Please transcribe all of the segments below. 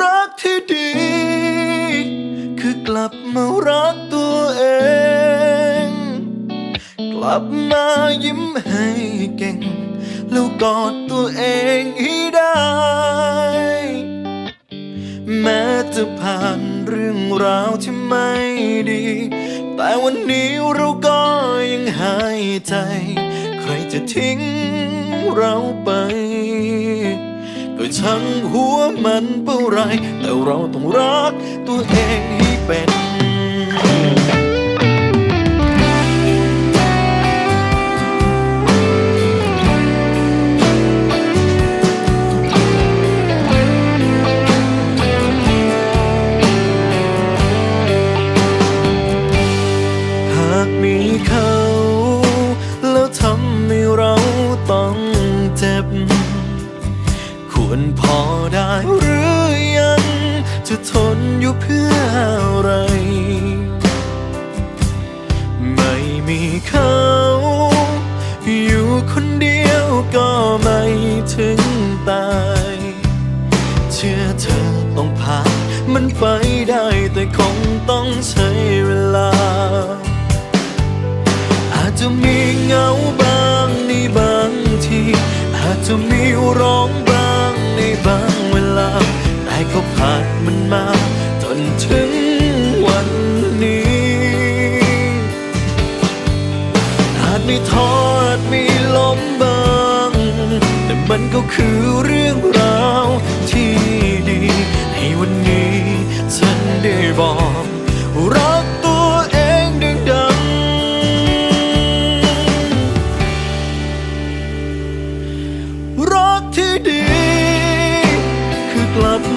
รักที่ดี คือกลับมารักตัวเอง กลับมายิ้มให้เก่ง แล้วกอดตัวเองให้ได้ แม้จะผ่านเรื่องราวที่ไม่ดี แต่วันนี้เราก็ยังหายใจ ใครจะทิ้งเราไป ก็ช่างหัวมันเป่าไร แต่เราต้องรักตัวเองให้เป็น พอได้หรือยัง จะทนอยู่เพื่ออะไร ไม่มีเขาอยู่คนเดียวก็ไม่ถึงตาย เชื่อเธอต้องผ่านมัน มันก็คือเรื่องราวที่ดี ให้วันนี้ฉันได้บอกรักตัวเองดังๆรักที่ดีคือกลับ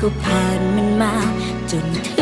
ก็ผ่านมันมาจนถึง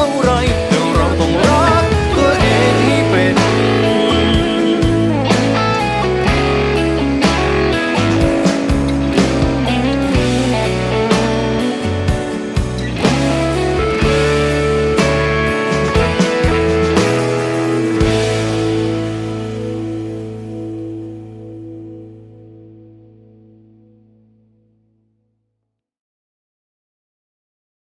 Oh,